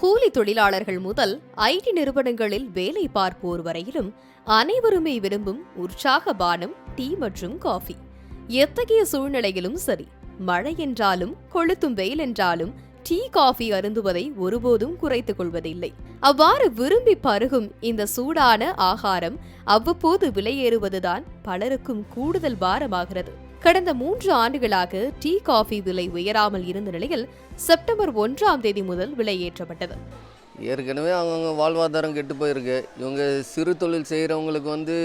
கூலி தொழிலாளர்கள் முதல் ஐடி நிறுவனங்களில் வேலை பார்ப்போர் வரையிலும் அனைவருமே விரும்பும் உற்சாக பானம் டீ மற்றும் காஃபி. எத்தகைய சூழ்நிலையிலும் சரி மழை என்றாலும் கொளுத்தும் வெயில் என்றாலும் டீ காஃபி அருந்துவதை ஒருபோதும் குறைத்துக் கொள்வதில்லை. அவ்வாறு விரும்பி பருகும் இந்த சூடான ஆகாரம் அவ்வப்போது விலையேறுவதுதான் பலருக்கும் கூடுதல் பாரமாகிறது. கடந்த மூன்று ஆண்டுகளாக டீ காஃபி விலை உயராமல் இருந்த நிலையில் செப்டம்பர் ஒன்றாம் தேதி முதல் விலை ஏற்றப்பட்டது. ஏற்கனவே அவங்கவுங்க வாழ்வாதாரம் கெட்டு போயிருக்கு. இவங்க சிறு தொழில் செய்கிறவங்களுக்கு வந்து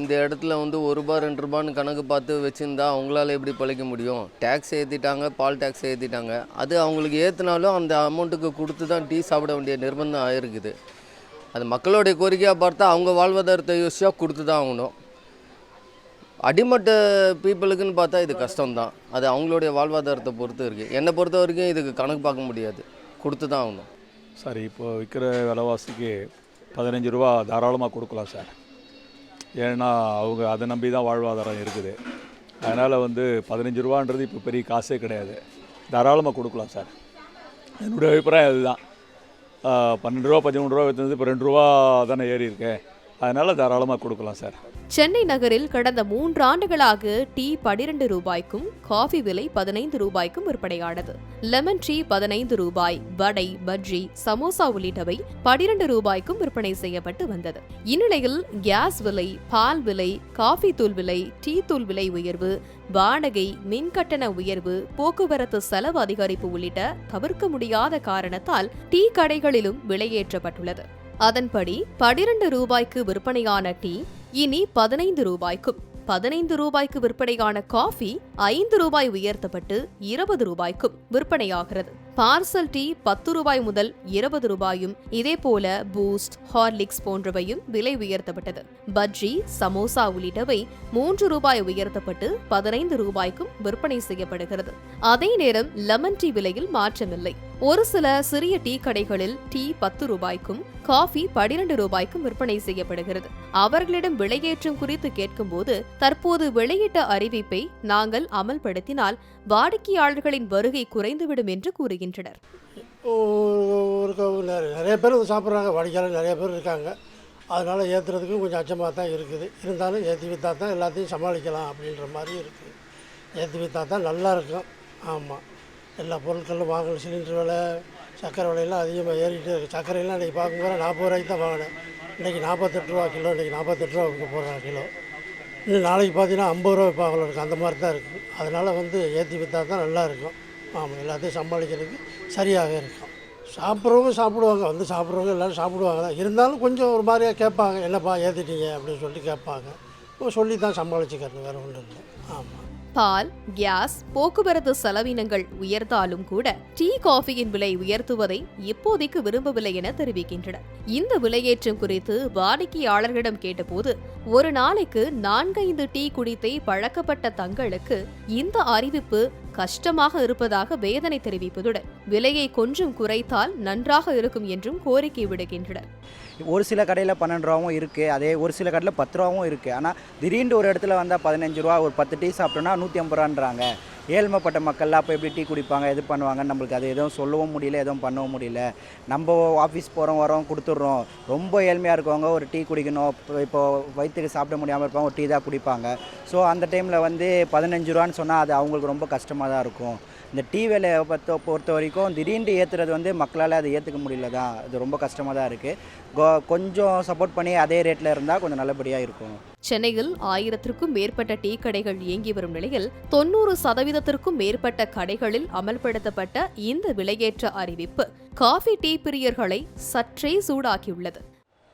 இந்த இடத்துல வந்து ஒரு ரூபா ரெண்டு ரூபான்னு கணக்கு பார்த்து வச்சுருந்தா அவங்களால எப்படி பழிக்க முடியும்? டேக்ஸ் ஏற்றிட்டாங்க பால் டேக்ஸ் ஏற்றிட்டாங்க அது அவங்களுக்கு ஏற்றினாலும் அந்த அமௌண்ட்டுக்கு கொடுத்து தான் டீ சாப்பிட வேண்டிய நிர்பந்தம் ஆயிருக்குது. அது மக்களுடைய கோரிக்கையாக பார்த்தா அவங்க வாழ்வாதாரத்தை யோசிச்சா கொடுத்து தான் ஆகணும். அடிமட்ட பீப்புளுக்குன்னு பார்த்தா இது கஷ்டம்தான். அது அவங்களுடைய வாழ்வாதாரத்தை பொறுத்து இருக்குது என்னை பொறுத்த வரைக்கும் இதுக்கு கணக்கு பார்க்க முடியாது. கொடுத்து தான் ஆகணும். சார் இப்போ விற்கிற விலைவாசிக்கு பதினஞ்சு ரூபா தாராளமாக கொடுக்கலாம் சார். ஏன்னா அவங்க அதை நம்பி தான் வாழ்வாதாரம் இருக்குது. அதனால் வந்து பதினஞ்சு ரூபான்றது இப்போ பெரிய காசே கிடையாது. தாராளமாக கொடுக்கலாம் சார். என்னுடைய அபிப்பிராயம் அதுதான். பன்னெண்டு ரூபா பதிமூணு ரூபா விற்றுனது இப்போ ரெண்டு ரூபா தானே ஏறி இருக்கேன் அதனால் தாராளமாக கொடுக்கலாம் சார். சென்னை நகரில் கடந்த மூன்று ஆண்டுகளாக டீ பனிரெண்டு ரூபாய்க்கும் காஃபி விலை பதினைந்து ரூபாய்க்கும் விற்பனையானது. லெமன் டீ பதினைந்து ரூபாய் வடை பஜ்ஜி சமோசா உள்ளிட்டவை பனிரெண்டு ரூபாய்க்கும் விற்பனை செய்யப்பட்டு வந்தது. இந்நிலையில் கேஸ் விலை பால் விலை காஃபி தூள் விலை டீ தூள் விலை உயர்வு வாடகை மின் கட்டண உயர்வு போக்குவரத்து செலவு அதிகரிப்பு உள்ளிட்ட தவிர்க்க முடியாத காரணத்தால் டீ கடைகளிலும் விலையேற்றப்பட்டுள்ளது. அதன்படி பனிரெண்டு ரூபாய்க்கு விற்பனையான டீ இனி பதினைந்து ரூபாய்க்கும். பதினைந்து ரூபாய்க்கு விற்பனையான காஃபி ஐந்து ரூபாய் உயர்த்தப்பட்டு இருபது ரூபாய்க்கும் விற்பனையாகிறது. பார்சல் டீ பத்து ரூபாய் முதல் இருபது ரூபாயும் இதேபோல பூஸ்ட் ஹார்லிக்ஸ் போன்றவையும் விலை உயர்த்தப்பட்டது. பஜ்ஜி சமோசா உள்ளிட்டவை மூன்று ரூபாய் உயர்த்தப்பட்டு பதினைந்து ரூபாய்க்கும் விற்பனை செய்யப்படுகிறது. அதே நேரம் லெமன் டீ விலையில் மாற்றமில்லை. ஒரு சில சிறிய டீ கடைகளில் டீ பத்து ரூபாய்க்கும் காஃபி பனிரெண்டு ரூபாய்க்கும் விற்பனை செய்யப்படுகிறது. அவர்களிடம் விலையேற்றம் குறித்து கேட்கும்போது தற்போது வெளியிட்ட அறிவிப்பை நாங்கள் அமல்படுத்தினால் வாடிக்கையாளர்களின் வருகை குறைந்துவிடும் என்று கூறுகின்றனர். நிறைய பேர் சாப்பிட்றாங்க. வாடிக்கையாளர் நிறைய பேர் இருக்காங்க. அதனால் ஏற்றுறதுக்கு கொஞ்சம் அச்சமாக தான் இருக்குது. இருந்தாலும் ஏற்றி விற்றா தான் எல்லாத்தையும் சமாளிக்கலாம் அப்படின்ற மாதிரி இருக்குது. ஏற்றி விற்றா தான் நல்லா இருக்கும். ஆமாம் எல்லா பொருட்களும் வாங்கணும். சிலிண்டர் விலை சர்க்கரை விலையெல்லாம் அதிகமாக ஏறிட்டு இருக்குது சர்க்கரையெல்லாம் இன்றைக்கி பார்க்கும்போது நாற்பது ரூபாய்க்கு தான் வாங்கினேன். இன்றைக்கி நாற்பத்தெட்டு ரூபா கிலோ இன்றைக்கி நாற்பத்தெட்டு ரூபா விற்க போகிறாங்க கிலோ. இன்னும் நாளைக்கு பார்த்தீங்கன்னா ஐம்பது ரூபா விற்பாங்களோ இருக்குது அந்த மாதிரி தான் இருக்குது அதனால் வந்து ஏற்றி விற்றா தான் நல்லா இருக்கும். ஆமாம் எல்லாத்தையும் சமாளிக்கிறதுக்கு சரியாக இருக்கும். சாப்பிட்றவங்க சாப்பிடுவாங்க. வந்து சாப்பிட்றவங்க எல்லோரும் சாப்பிடுவாங்க தான். இருந்தாலும் கொஞ்சம் ஒரு மாதிரியாக கேட்பாங்க. என்னப்பா ஏற்றிட்டீங்க அப்படின்னு சொல்லிட்டு கேட்பாங்க. சொல்லி தான் சமாளிச்சுக்கிறது. வேறு ஒன்றும் இல்லை. ஆமாம் பால் கேஸ் போக்குவரத்து செலவினங்கள் உயர்ந்தாலும் கூட டீ காஃபியின் விலை உயர்த்துவதை இப்போதைக்கு விரும்பவில்லை என தெரிவிக்கின்றனர். இந்த விலையேற்றம் குறித்து வாடிக்கையாளர்களிடம் கேட்டபோது ஒரு நாளைக்கு நான்கைந்து டீ குடித்தை பழக்கப்பட்ட தங்களுக்கு இந்த அறிவிப்பு கஷ்டமாக இருப்பதாக வேதனை தெரிவிப்பதுடன் விலையை கொஞ்சம் குறைத்தால் நன்றாக இருக்கும் என்றும் கோரிக்கை விடுகின்றனர். ஒரு சில கடையில் பன்னெண்டு ரூபாவும் இருக்குது அதே ஒரு சில கடையில் பத்து ரூபாவும் இருக்குது ஆனால் திடீர்னு ஒரு இடத்துல வந்தால் பதினஞ்சு ரூபா ஒரு பத்து டீ சாப்பிட்டோன்னா நூற்றி ஐம்பது ரூபான்றாங்க. ஏழ்மைப்பட்ட மக்கள்லாம் அப்போ எப்படி டீ குடிப்பாங்க எது பண்ணுவாங்கன்னு நம்மளுக்கு அது எதுவும் சொல்லவும் முடியல எதுவும் பண்ணவும் முடியல. நம்ம ஆஃபீஸ் போகிறோம் வரோம் கொடுத்துட்றோம். ரொம்ப ஏழ்மையாக இருக்கவங்க ஒரு டீ குடிக்கணும். இப்போ- வயிற்றுக்கு சாப்பிட முடியாமல் இருப்பாங்க ஒரு டீ தான் குடிப்பாங்க. ஸோ அந்த டைமில் வந்து பதினஞ்சு ரூபான்னு சொன்னால் அது அவங்களுக்கு ரொம்ப கஷ்டமாக தான் இருக்கும். இந்த டீ விலையை பொறுத்த பொறுத்த வரைக்கும் திடீர்னு ஏற்றுறது வந்து மக்களால் அதை ஏற்றுக்க முடியல தான். அது ரொம்ப கஷ்டமாக தான் இருக்குது கொஞ்சம் சப்போர்ட் பண்ணி அதே ரேட்டில் இருந்தால் கொஞ்சம் நல்லபடியாக இருக்கும். சென்னையில் ஆயிரத்திற்கும் மேற்பட்ட டீ கடைகள் இயங்கி வரும் நிலையில் தொன்னூறு சதவீதத்திற்கும் மேற்பட்ட கடைகளில் அமல்படுத்தப்பட்ட இந்த விலையேற்ற அறிவிப்பு காஃபி டீ பிரியர்களை சற்றே சூடாக்கியுள்ளது.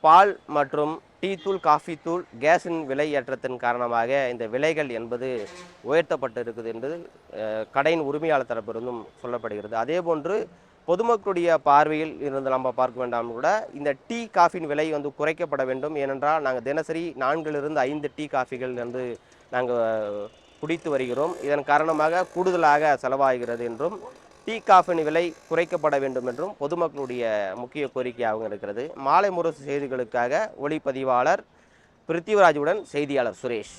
பால் மற்றும் டீ தூள் காஃபி தூள் கேஸின் விலை ஏற்றத்தின் காரணமாக இந்த விலைகள் என்பது உயர்த்தப்பட்டு இருக்குது என்பது கடையின் உரிமையாளர் தரப்பிலிருந்தும் சொல்லப்படுகிறது. அதேபோன்று பொதுமக்களுடைய பார்வையில் இருந்து நம்ம பார்க்க வேண்டாம் கூட இந்த டீ காஃபியின் விலை வந்து குறைக்கப்பட வேண்டும். ஏனென்றால் நாங்கள் தினசரி நான்கிலிருந்து ஐந்து டீ காஃபிகள் வந்து நாங்கள் குடித்து வருகிறோம். இதன் காரணமாக கூடுதலாக செலவாகிறது என்றும் டீ காஃபின் விலை குறைக்கப்பட வேண்டும் என்றும் பொதுமக்களுடைய முக்கிய கோரிக்கையாகவும் இருக்கிறது. மாலை முரசு செய்திகளுக்காக ஒளிப்பதிவாளர் பிருத்திவராஜுடன் செய்தியாளர் சுரேஷ்.